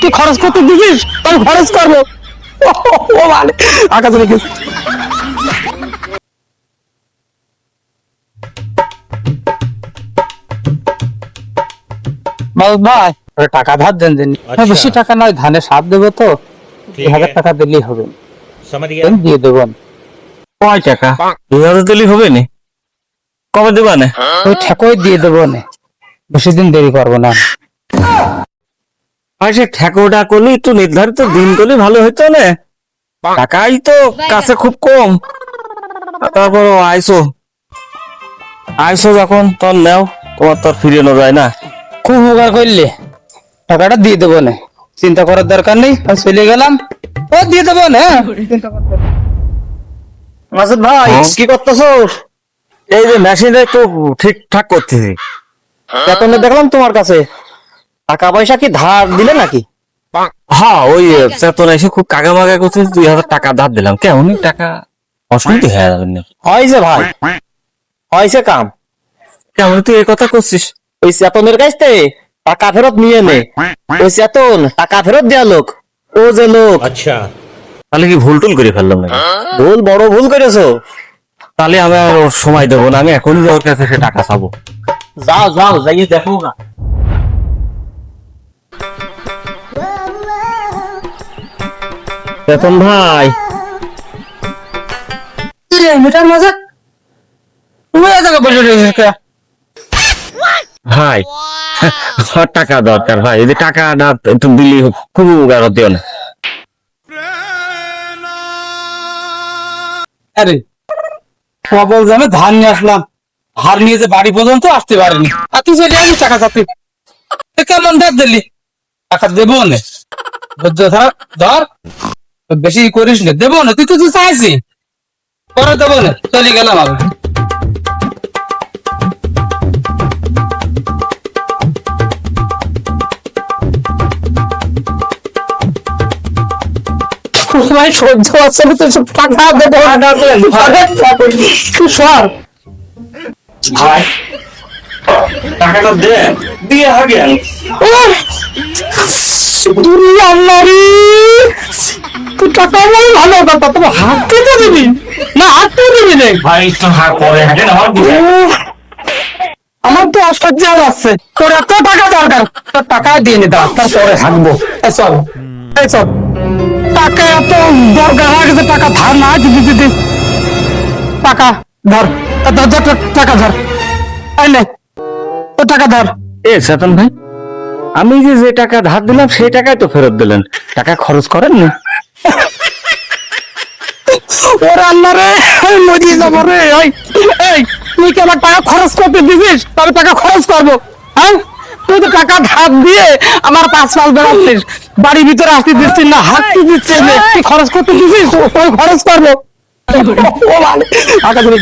তুই খরচ করতে দিছিস? আমি খরচ করব। আকাশ রেখে ভাই। টাকা ধার দেন দেন আচ্ছা। হ্যাঁ, বেশি টাকা নয় ধানে সাপ দেবো তো। হাজার টাকা দিলেই হবে। দিয়ে দেবেন কয় টাকা? দুই হাজার দিলেই হবে নি? কবে দেবো না? ওই দিয়ে দেবো না। বেশি দিন দেরি করব না। আর সে ঠেকোটা করলি একটু নির্ধারিত দিন করলে ভালো হইতো না। টাকাই তো কাছে খুব কম। তারপর আইসো। আইসো যখন তোর নেও তোমার তোর ফিরিয়ে যায় না। খুব উপকার করলে। টাকাটা দিয়ে দেবো না। চিন্তা করার দরকার নেই আমি চলে গেলাম। ও দিয়ে দেবো না নেই। মাসুদ ভাই হ্যাঁ? কি করতেছো? এই যে মেশিনটা একটু ঠিকঠাক করতেছি। বেতনে দেখলাম তোমার কাছে। টাকা পয়সা কি ধার দিলে নাকি? হ্যাঁ ওই চেতন এসে খুব কাগা মাগা করছে দুই হাজার টাকা ধার দিলাম। কেমন টাকা অসুবিধা হয়ে যাবে হয়েছে ভাই। হয়েছে কাম। কেমন তুই এই কথা করছিস। ওই চেতনের কাছ থেকে টাকা ফেরত নিয়ে নে। ওই চেতন টাকা ফেরত দেওয়া লোক। ও যে লোক। আচ্ছা। তাহলে কি ভুল টুল করে ফেললাম না ভুল বড় ভুল করেছ। তাহলে আমি আর সময় দেবো না আমি এখনই ওর কাছে টাকা চাবো। যাও যাও যাইয়ে দেখো না বেতন ভাই। রে, মিটার মাজা তুমি এত বসে রয়েছিস ভাই আমার টাকা দরকার ভাই যদি টাকা না একটু দিলি খুব উপকার হতেও না। আরে কবল জানে ধান নিয়ে আসলাম। হার নিয়ে যে বাড়ি পর্যন্ত আসতে পারেনি। আর তুই চলে আনিস টাকা চাপি কেমন ধার দিলি? টাকা দেবো না। ধর ধর। বেশি করিস না। দেবো না তুই তো তুই চাইছি। পরে দেবো না চলে গেলাম আমি। ভাই সহ্য হচ্ছে না তো সব টাকা দেবো সর। ভাই টাকাটা দে দিয়ে দুনিয়া টাকা বলে ভালো পেতে দিবি না হাত দিবি না ভাই হাত পরে হাঁটেন আমার আমার তো অসহ্য যাচ্ছে তোর এত টাকা দরকার তোর টাকা দিয়ে নি দাও তারপরে চল চল টাকা এত দরকার টাকা ধার না দিদি দিদি টাকা ধর টাকা ধর নে তোর টাকা ধর এ, চেতন ভাই, আমি যে যে টাকা ধার দিলাম, সেই টাকাই তো ফেরত দিলেন। টাকা খরচ করেন না ওরে আল্লাহ রে আমি মরিয়ে যাব রে ওই এই তুই কি আমার টাকা খরচ করতে দিছিস তবে টাকা খরচ করব হ্যাঁ তুই তো টাকা ধার দিয়ে আমার পাঁচ মাস বেড়াচ্ছিস বাড়ির ভিতরে আসতে দিচ্ছিস না হাঁটতে দিচ্ছিস না তুই খরচ করতে দিছিস তুই খরচ করব মানে টাকা ধরে।